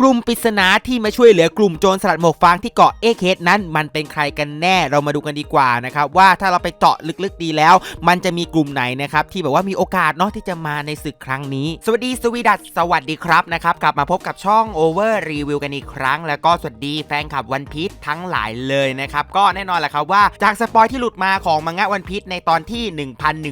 กลุ่มปริศนาที่มาช่วยเหลือกลุ่มโจรสลัดหมวกฟางที่เกาะเอเคสนั้น มันเป็นใครกันแน่เรามาดูกันดีกว่านะครับว่าถ้าเราไปเจาะลึกๆดีแล้ว มันจะมีกลุ่มไหนนะครับที่แบบว่ามีโอกาสเนาะที่จะมาในศึกครั้งนี้ สวัสดีสวีดัสสวัสดีครับนะครับกลับมาพบกับช่อง Over Review กันอีกครั้ง แล้วก็สวัสดีแฟนคลับวันพีชทั้งหลายเลยนะครับก็แน่นอนแหละครับว่าจากสปอยที่หลุดมาของมังงะวันพีชในตอนที่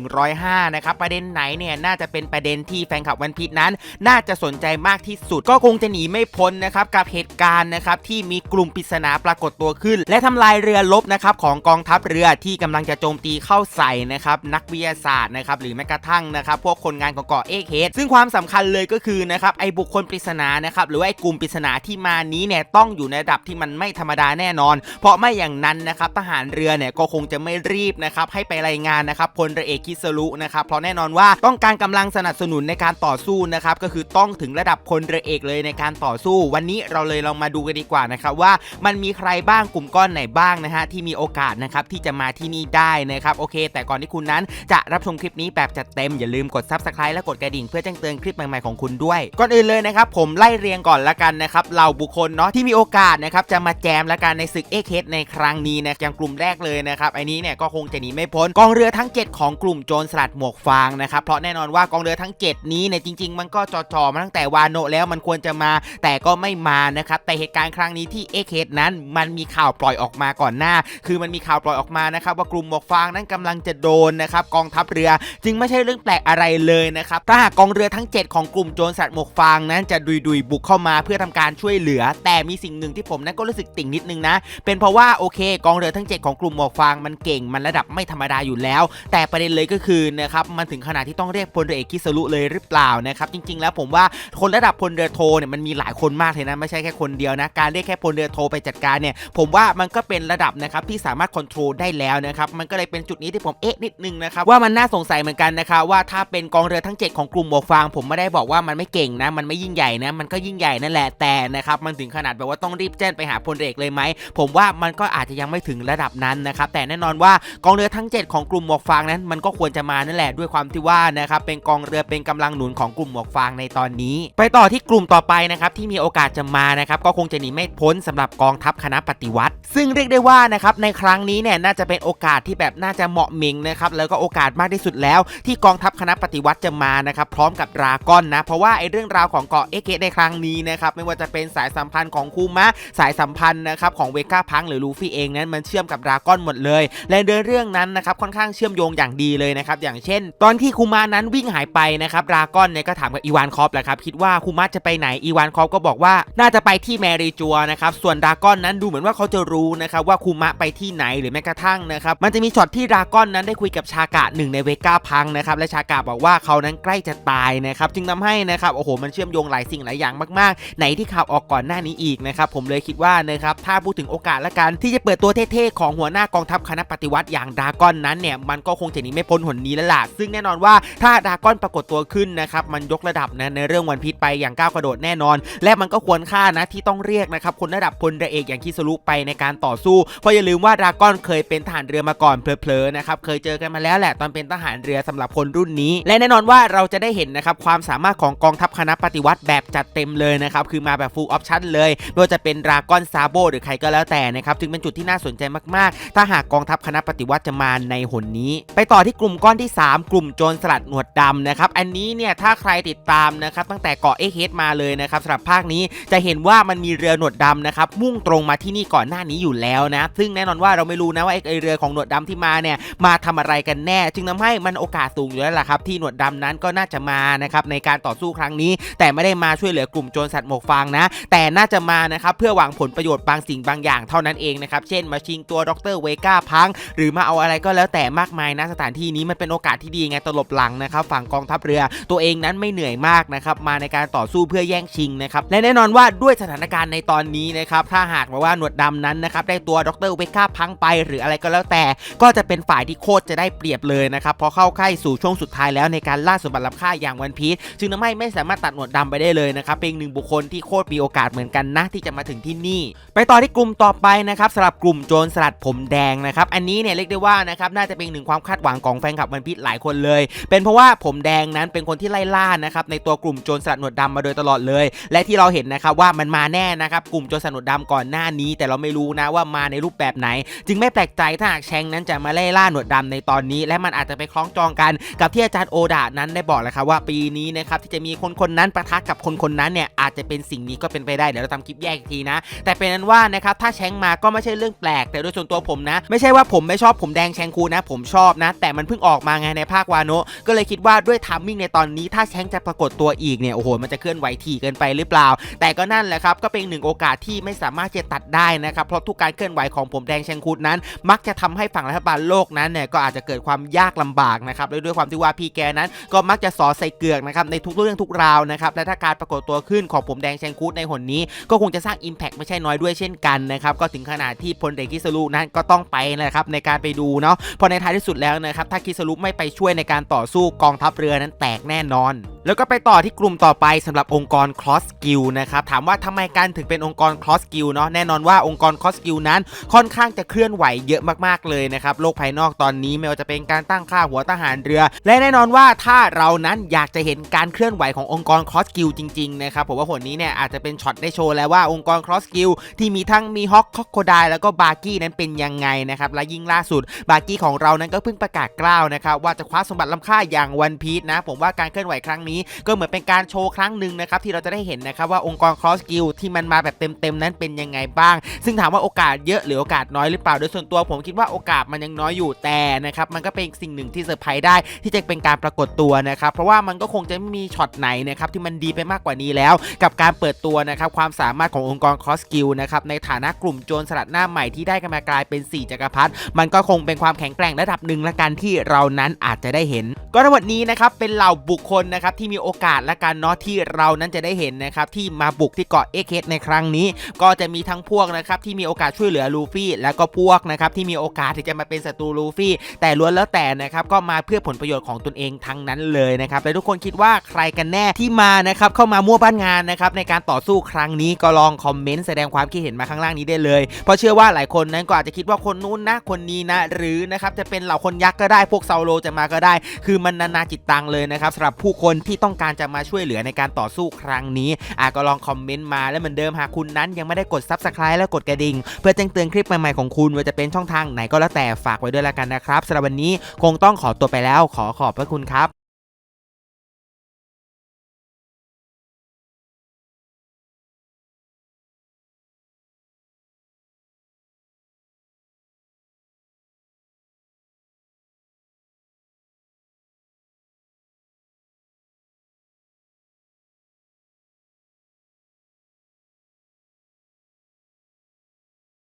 1105นะครับประเด็นไหนเนี่ยน่าจะเป็นประเด็นที่แฟนคลับวันพีชนั้น น่าจะสนใจมากที่สุดก็คงจะหนีไม่พ้นนะครับกับเหตุการณ์นะครับที่มีกลุ่มปริศนาปรากฏตัวขึ้น และทำลายเรือลบนะครับของกองทัพเรือที่กำลังจะโจมตีเข้าใส่นะครับนักวิทยาศาสตร์นะครับหรือแม้กระทั่งนะครับพวกคนงานของเกาะเอกเฮดซึ่งความสำคัญเลยก็คือนะครับไอ้บุคคลปริศนานะครับหรือว่าไอ้กลุ่มปริศนาที่มานี้เนี่ยต้องอยู่ในระดับที่มันไม่ธรรมดาแน่นอน เพราะไม่อย่างนั้นนะครับทหารเรือเนี่ยก็คงจะไม่รีบนะครับให้ไปรายงานนะครับพลเรือเอกคิสรุนะครับเพราะแน่นอนว่าต้องการกำลังสนับสนุนในการต่อสู้นะครับก็คือต้องถึงระดับพลเรือเอกเลยในการต่อสู้ วันนี้เราเลยลองมาดูกันดีกว่านะครับว่ามันมีใครบ้างกลุ่มก้อนไหนบ้างนะฮะที่มีโอกาสนะครับที่จะมาที่นี่ได้นะครับโอเค แต่ก่อนที่คุณนั้นจะรับชมคลิปนี้แบบจัดเต็มอย่าลืมกด subscribe และกดกระดิ่งเพื่อแจ้งเตือนคลิปใหม่ๆของคุณด้วย ก่อนอื่นเลยนะครับผมไล่เรียงก่อนละกันนะครับเหล่าบุคคลเนาะที่มีโอกาสนะครับจะมาแจมละกันในศึกเอเคสในครั้งนี้นะอย่างกลุ่มแรกเลยนะครับไอ้นี้เนี่ยก็คงจะหนีไม่พ้นกองเรือทั้ง 7 ของกลุ่มโจรสลัดหมวกฟางนะครับเพราะแน่นอนว่ากองเรือทั้ง 7 นี้เนี่ยจริง ๆ มันก็จอๆมาตั้งแต่วานโนแล้วมันควรจะมา แต่ก็ไม่มานะครับแต่เหตุการณ์ครั้งนี้ที่เอเคสนั้นมันมีข่าวปล่อยออกมาก่อนหน้า คือมันมีข่าวปล่อยออกมานะครับว่ากลุ่มหมวกฟางนั้นกำลังจะโดนนะครับกองทัพเรือ จึงไม่ใช่เรื่องแปลกอะไรเลยนะครับถ้าหากกองเรือทั้ง 7 ของกลุ่มโจรสัตว์หมวกฟางนั้นจะดุยดุยบุกเข้ามาเพื่อทำการช่วยเหลือ แต่มีสิ่งหนึ่งที่ผมนั้นก็รู้สึกติ่งนิดนึงนะ เป็นเพราะว่าโอเค กองเรือทั้ง 7 ของกลุ่มหมวกฟางมันเก่งมันระดับไม่ธรรมดาอยู่แล้ว แต่ประเด็นเลยก็คือนะครับมันถึงขนาดที่ต้องเรียกพลเรือเอกคิสรุเลยหรือเปล่านะครับจริง ๆ แล้วผมว่าคนระดับพลเรือโทเนี่ยมันมีหลายคนมากเลยนะไม่ใช่แค่คนเดียวนะการเรียกแค่พลเรือโทไปจัดการเนี่ยผมว่ามันก็เป็นระดับนะครับที่สามารถควบคุมได้แล้วนะครับมันก็เลยเป็นจุดนี้ที่ผมเอ๊ะนิดนึงนะครับว่ามันน่าสงสัยเหมือนกันนะครับว่าถ้าเป็นกองเรือทั้ง 7 ของกลุ่มหมวกฟาง ผมไม่ได้บอกว่ามันไม่เก่งนะ มันไม่ยิ่งใหญ่นะ มันก็ยิ่งใหญ่นั่นแหละแต่นะครับมันถึงขนาดแบบว่าต้องรีบแจ้งไปหาพลเอกเลยไหมผมว่ามันก็อาจจะยังไม่ถึงระดับนั้นนะครับแต่แน่นอนว่ากองเรือทั้ง 7 ของกลุ่มหมวกฟางนั้น มันก็ควรจะมานั่นแหละด้วยความที่ว่านะครับเป็นกองเรือเป็นกำลังหนุนของกลุ่มหมวกฟางในตอนนี้ ไปต่อที่กลุ่มต่อไปนะครับที่มีีโอกาสจะมานะครับก็คงจะหนีไม่พ้นสำหรับกองทัพคณะปฏิวัติ ซึ่งเรียกได้ว่านะครับในครั้งนี้เนี่ยน่าจะเป็นโอกาสที่แบบน่าจะเหมาะมิงนะครับแล้วก็โอกาสมากที่สุดแล้ว ที่กองทัพคณะปฏิวัติจะมานะครับพร้อมกับดราก้อนนะเพราะว่าไอ้เรื่องราวของเกาะเอเกในครั้งนี้นะครับไม่ว่าจะเป็นสายสัมพันธ์ของคูมะสายสัมพันธ์นะครับของเวก้าพังหรือลูฟี่เองนั้นมันเชื่อมกับดราก้อนหมดเลย และเดินเรื่องนั้นนะครับค่อนข้างเชื่อมโยงอย่างดีเลยนะครับอย่างเช่น ตอนที่คูมะนั้นวิ่งหายไปนะครับดราก้อนเนี่ยก็ถามกับอีวานคอปแหละครับคิดว่าคูมะจะไปไหนอีวานคอปก็บอกว่าน่าจะไปที่แมรีจัวนะครับส่วนดากอนนั้นดูเหมือนว่าเขาจะรู้นะครับว่าคูมะไปที่ไหนหรือแม้กระทั่งนะครับมันจะมีช็อตที่ดากอนนั้นได้คุยกับชากะหนึ่งในเวก้าพังนะครับและชากะบอกว่าเขานั้นใกล้จะตายนะครับจึงทำให้นะครับโอ้โหมันเชื่อมโยงหลายสิ่งหลายอย่างมากๆ ไหนที่ข่าวออกก่อนหน้านี้อีกนะครับผมเลยคิดว่านะครับถ้าพูดถึงโอกาสละกันที่จะเปิดตัวเท่ๆของหัวหน้ากองทัพคณะปฏิวัติอย่างดากอนนั้นเนี่ยมันก็คงจะหนีไม่พ้นหนนี้แล้วล่ะซึ่งแน่นอนว่าถ้าดากอนปรากฏตัวขึ้นนะครับมันยกระดับนะในเรื่องวันพีชไปอย่างก้าวกระโดดแน่นอนและมันก็ควรค่านะที่ต้องเรียกนะครับคนระดับพลเรือเอกอย่างคิสรุไปในการต่อสู้ เพราะอย่าลืมว่าดราก้อนเคยเป็นทหารเรือมาก่อนเพลอๆนะครับเคยเจอกันมาแล้วแหละตอนเป็นทหารเรือสำหรับคนรุ่นนี้ และแน่นอนว่าเราจะได้เห็นนะครับความสามารถของกองทัพคณะปฏิวัติแบบจัดเต็มเลยนะครับคือมาแบบ full option เลยไม่ว่าจะเป็นดราก้อนซาโบหรือใครก็แล้วแต่นะครับจึงเป็นจุดที่น่าสนใจมากๆ ถ้าหากกองทัพคณะปฏิวัติจะมาในหนนี้ ไปต่อที่กลุ่มก้อนที่ 3 กลุ่มโจรสลัดหนวดดำนะครับอันนี้เนี่ยถ้าใครติดตามนะครับตั้งแต่เกาะเอเฮดมาเลยนะครับสำหรับภาคนี้ จะเห็นว่ามันมีเรือหนวดดำนะครับมุ่งตรงมาที่นี่ก่อนหน้านี้อยู่แล้วนะ ซึ่งแน่นอนว่าเราไม่รู้นะว่าไอ้เรือของหนวดดำที่มาเนี่ยมาทำอะไรกันแน่ จึงทำให้มันโอกาสสูงอยู่แล้วล่ะครับที่หนวดดำนั้นก็น่าจะมานะครับในการต่อสู้ครั้งนี้ แต่ไม่ได้มาช่วยเหลือกลุ่มโจรสัตว์หมวกฟางนะ แต่น่าจะมานะครับเพื่อหวังผลประโยชน์บางสิ่งบางอย่างเท่านั้นเองนะครับเช่นมาชิงตัวดรเวก้าพัง หรือมาเอาอะไรก็แล้วแต่มากมายนะสถานที่นี้มันเป็นโอกาสที่ดีไงตลบหลังนะครับฝั่งกองทัพเรือ ตัวเองนั้นไม่เหนื่อยมากนะครับมาในการต่อสู้เพื่อแย่งชิงนะครับและแน่นอนว่าด้วยสถานการณ์ในตอนนี้นะครับถ้าหากว่าหนวดดำนั้นนะครับได้ตัวดรเวก้าพังไปหรืออะไรก็แล้วแต่ ก็จะเป็นฝ่ายที่โคตรจะได้เปรียบเลยนะครับพอเข้าใกล้สู่ช่วงสุดท้ายแล้วในการล่าสมบัติล้ำค่าอย่างวันพีชจึงทำให้ไม่สามารถตัดหนวดดำไปได้เลยนะครับเป็นหนึ่งบุคคลที่โคตรมีโอกาสเหมือนกันนะที่จะมาถึงที่นี่ ไปต่อที่กลุ่มต่อไปนะครับสำหรับกลุ่มโจรสลัดผมแดงนะครับอันนี้เนี่ยเรียกได้ว่านะครับน่าจะเป็นหนึ่งความคาดหวังของแฟนคลับวันพีชหลายคนเลย เป็นเพราะว่าผมแดงนั้นเป็นคนที่ไล่ล่านะครับในตัวกลุ่มโจรสลัดหนวดดำมาโดยตลอดเลย และที่ที่เราเห็นนะครับว่ามันมาแน่นะครับกลุ่มโจรสนุดดำก่อนหน้านี้ แต่เราไม่รู้นะว่ามาในรูปแบบไหน จึงไม่แปลกใจถ้าหากแชงนั้นจะมาไล่ล่าหนวดดำในตอนนี้ และมันอาจจะไปคล้องจองกัน กับที่อาจารย์โอดานั้นได้บอกแล้วครับว่าปีนี้นะครับที่จะมีคนคนนั้นประทะกับคนคนนั้นเนี่ยอาจจะเป็นสิ่งนี้ก็เป็นไปได้เดี๋ยวเราทำคลิปแยกอีกทีนะ แต่เป็นนั้นว่านะครับถ้าแชงมาก็ไม่ใช่เรื่องแปลก แต่โดยส่วนตัวผมนะ ไม่ใช่ว่าผมไม่ชอบผมแดงแชงคูนะ ผมชอบนะ แต่มันเพิ่งออกมาไงในภาควาโนะก็เลยคิดว่าด้วยทัมมิ่งในตอนนี้ถ้าแชงจะปรากฏตัวอีกเนี่ยโอ้โหมันจะเคลื่อนไหวถี่เกินไปหรือเปล่าแต่ก็นั่นแหละครับก็เป็นหนึ่งโอกาสที่ไม่สามารถจะตัดได้นะครับเพราะทุกการเคลื่อนไหวของผมแดงแชงคูดนั้น มักจะทำให้ฝั่งรัฐบาลโลกนั้นเนี่ยก็อาจจะเกิดความยากลำบากนะครับและด้วยความที่ว่าพี่แกนั้น ก็มักจะสอใส่เกือกนะครับในทุกเรื่องทุกราวนะครับและถ้าการปรากฏตัวขึ้นของผมแดงแชงคูดในหนนี้ ก็คงจะสร้าง Impact ไม่ใช่น้อยด้วยเช่นกันนะครับก็ถึงขนาดที่พลเอกคิสรุนั้นก็ต้องไปนะครับในการไปดูเนาะพอในท้ายที่สุดแล้วนะครับถ้าคิสรุไม่ไปช่วยในการต่อสู้กองทัพเรือนั้นแตกแน่นอน แล้วก็ไปต่อที่กลุ่มต่อไปสำหรับองค์กร Cross Skill นะครับถามว่าทำไมกันถึงเป็นองค์กร Cross Skill เนาะแน่นอนว่าองค์กร Cross Skill นั้นค่อนข้างจะเคลื่อนไหวเยอะมากๆเลยนะครับโลกภายนอกตอนนี้ไม่ว่าจะเป็นการตั้งค่าหัวทหารเรือ และแน่นอนว่าถ้าเรานั้นอยากจะเห็นการเคลื่อนไหวขององค์กร Cross Skill จริงๆนะครับผมว่าผลนี้เนี่ยอาจจะเป็นช็อตได้โชว์แล้วว่าองค์กร Cross Skill ที่มีทั้งมีฮอกคอกโคไดแล้วก็บาร์กี้นั้นเป็นยังไงนะครับและยิ่งล่าสุดบาร์กี้ของเรานั้นก็เพิ่งประกาศกล้าวนะครับว่าจะคว้าสมบัติล้ำค่าอย่างวันพีชนะผมว่าการเคลื่อนไหวครั้งนี้ก็เหมือนเป็นการโชว์ครั้งหนึ่งนะครับที่เราจะได้เห็นนะครับว่าองค์กร Cross Skill ที่มันมาแบบเต็มๆนั้นเป็นยังไงบ้าง ซึ่งถามว่าโอกาสเยอะหรือโอกาสน้อยหรือเปล่าโดยส่วนตัวผมคิดว่าโอกาสมันยังน้อยอยู่แต่นะครับมันก็เป็นสิ่งหนึ่งที่เซอร์ไพรส์ได้ที่จะเป็นการปรากฏตัวนะครับเพราะว่ามันก็คงจะไม่มีช็อตไหนนะครับที่มันดีไปมากกว่านี้แล้ว กับการเปิดตัวนะครับความสามารถขององค์กร Cross Skill นะครับในฐานะกลุ่มโจรสลัดหน้าใหม่ที่ได้กันมากลายเป็น 4จักรพรรดิมันก็คงเป็นความแข็งแกร่งระดับหนึ่งละกันที่เรานั้นอาจจะได้เห็น ก็ทั้งหมดนี้นะครับเป็นเหล่าบุคคลนะครับทที่มีโอกาสและกันเนาะที่เรานั้นจะได้เห็นนะครับที่มาบุกที่เกาะเอเคสในครั้งนี้ ก็จะมีทั้งพวกนะครับที่มีโอกาสช่วยเหลือลูฟี่ แล้วก็พวกนะครับที่มีโอกาสที่จะมาเป็นศัตรูลูฟี่ แต่ล้วนแล้วแต่นะครับก็มาเพื่อผลประโยชน์ของตนเองทั้งนั้นเลยนะครับและทุกคนคิดว่าใครกันแน่ที่มานะครับเข้ามามั่วบ้านงานนะครับในการต่อสู้ครั้งนี้ก็ลองคอมเมนต์แสดงความคิดเห็นมาข้างล่างนี้ได้เลย เพราะเชื่อว่าหลายคนนั้นก็อาจจะคิดว่าคนนู้นนะคนนี้นะหรือนะครับจะเป็นเหล่าคนยักษ์ก็ได้พวกเซาโลจะมาก็ได้ คือมันนานาจิตตังเลยนะครับสำหรับผู้คนที่ที่ต้องการจะมาช่วยเหลือในการต่อสู้ครั้งนี้อะก็ลองคอมเมนต์มาและเหมือนเดิมหากคุณนั้นยังไม่ได้กด s u b สไครต์และกดกระดิ่ง เพื่อแจ้งเตือนคลิปใหม่ๆของคุณว่าจะเป็นช่องทางไหนก็แล้วแต่ฝากไว้ด้วยละกันนะครับสำหรับวันนี้คงต้องขอตัวไปแล้วขอขอบพระคุณครับ